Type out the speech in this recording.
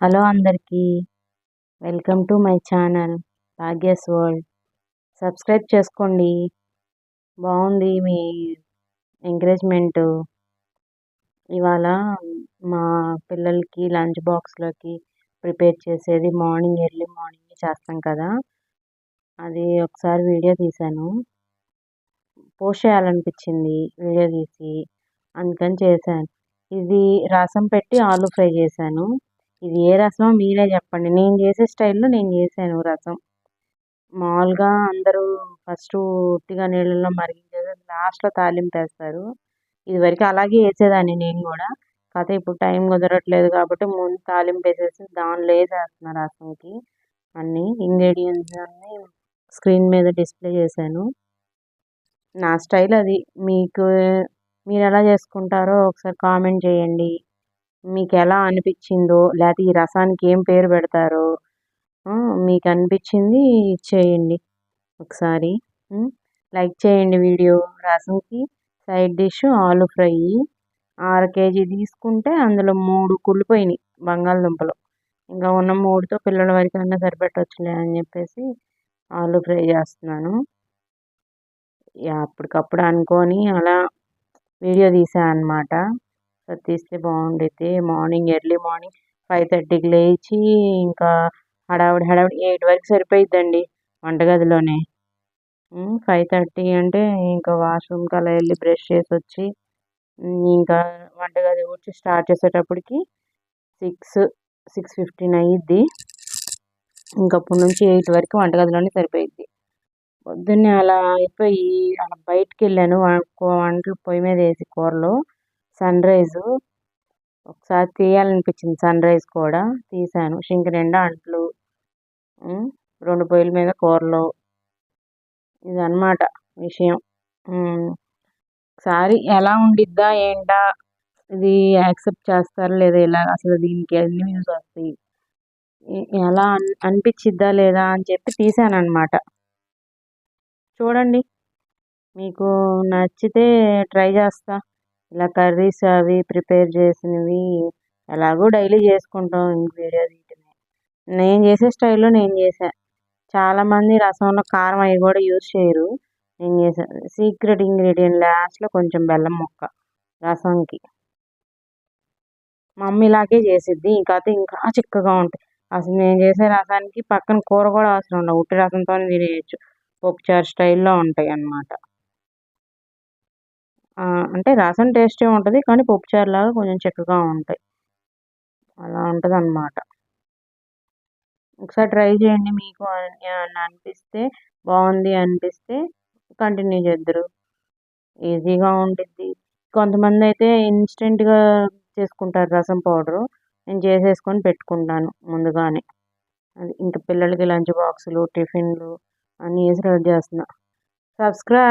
Hello అందరికీ. Welcome to my channel Bhagya's world. Subscribe చేసుకోండి. బాగుంది మీ ఎంకరేజ్మెంట్. ఇవాళ మా పిల్లలకి లంచ్ బాక్స్లోకి ప్రిపేర్ చేసేది మార్నింగ్ ఎర్లీ మార్నింగ్ చేస్తాం కదా. అది ఒకసారి వీడియో తీశాను. పోస్ట్ చేయాలనిపించింది వీడియో తీసి. అందుకని చేశాను. ఇది రసం పెట్టి ఆలు ఫ్రై చేశాను. ఇది ఏ రసమో మీరే చెప్పండి. నేను చేసే స్టైల్లో నేను చేశాను రసం. మామూలుగా అందరూ ఫస్ట్ ఉట్టిగా నీళ్ళల్లో మరిగించేసి లాస్ట్లో తాలింపు వేస్తారు. ఇదివరకు అలాగే వేసేదాన్ని నేను కూడా. కాకపోతే ఇప్పుడు టైం కుదరట్లేదు కాబట్టి ముందు తాలింపు వేసేసి దానిలో వేసేస్తున్నా రసంకి అన్నీ. ఇంగ్రీడియంట్స్ అన్నీ స్క్రీన్ మీద డిస్ప్లే చేశాను. నా స్టైల్ అది. మీకు మీరు ఎలా చేసుకుంటారో ఒకసారి కామెంట్ చేయండి. మీకు ఎలా అనిపించిందో లేకపోతే ఈ రసానికి ఏం పేరు పెడతారో మీకు అనిపించింది చేయండి ఒకసారి. లైక్ చేయండి video రసంకి. Side dish aloo fry. ఆరు కేజీ తీసుకుంటే అందులో మూడు కుళ్ళిపోయినాయి బంగాళదుంపలు. ఇంకా ఉన్న మూడుతో పిల్లల వరకు అన్నా సరిపెట్టవచ్చులే అని చెప్పేసి ఆలు ఫ్రై చేస్తున్నాను. అప్పటికప్పుడు అనుకొని అలా వీడియో తీసాను అనమాట తీస్తే బాగుండిద్ది మార్నింగ్ ఎర్లీ మార్నింగ్ ఫైవ్ థర్టీకి లేచి ఇంకా హడావిడి హడావిడి ఎయిట్ వరకు సరిపోయిద్దండి వంటగదిలోనే. ఫైవ్ థర్టీ అంటే ఇంకా వాష్రూమ్కి అలా వెళ్ళి బ్రష్ చేసి వచ్చి ఇంకా వంటగది వచ్చి స్టార్ట్ చేసేటప్పటికి సిక్స్ సిక్స్ ఫిఫ్టీన్ అయ్యిద్ది ఇంకప్పటి నుంచి ఎయిట్ వరకు వంటగదిలోనే సరిపోయిద్ది. పొద్దున్నే అలా అయిపోయి అలా బయటికి వెళ్ళాను. వంటలు పొయ్యి మీద వేసి కూరలు. Sunrise. ఒకసారి తీయాలనిపించింది సన్ రైజ్ కూడా. తీసాను. షింక్ నిండా అంట్లు రెండు పొయ్యిల మీద కూరలు. ఇదన్నమాట విషయం. ఒకసారి ఎలా ఉండిద్దా ఏంటా ఇది యాక్సెప్ట్ చేస్తారా లేదా ఇలా అసలు దీనికి ఎన్ని వ్యూస్ వస్తాయి ఎలా అనిపించిద్దా లేదా అని చెప్పి తీసాను అనమాట చూడండి. మీకు నచ్చితే ట్రై చేస్తా. ఇలా కర్రీస్ అవి ప్రిపేర్ చేసినవి ఎలాగో డైలీ చేసుకుంటాం ఇంక వీడియో వీటిని నేను చేసే స్టైల్లో నేను చేశాను చాలామంది రసంలో కారం అవి కూడా యూజ్ చేయరు. నేను చేశాను సీక్రెట్ ఇంగ్రీడియంట్ లాస్ట్లో కొంచెం బెల్లం ముక్క రసంకి. మమ్మీ ఇలాగే చేసిద్ది. ఇంకా ఇంకా చిక్కగా ఉంటాయి. అసలు నేను చేసే రసానికి పక్కన కూర కూడా అవసరం ఉండవు ఉట్టి రసంతోనే తినేయచ్చు. పప్పుచారు స్టైల్లో ఉంటాయి అన్నమాట అంటే రసం టేస్టీ ఉంటుంది కానీ పప్పుచారు లాగా కొంచెం చిక్కగా ఉంటాయి. అలా ఉంటుంది అన్నమాట ఒకసారి ట్రై చేయండి మీకు అనిపిస్తే బాగుంది అనిపిస్తే కంటిన్యూ చేద్దరు. ఈజీగా ఉంటుంది కొంతమంది అయితే ఇన్స్టెంట్గా చేసుకుంటారు రసం పౌడరు. నేను చేసేసుకొని పెట్టుకుంటాను ముందుగానే. అది ఇంకా పిల్లలకి లంచ్ బాక్సులు టిఫిన్లు అన్నీ వేసి రెడీ చేస్తున్నా. సబ్స్క్రైబ్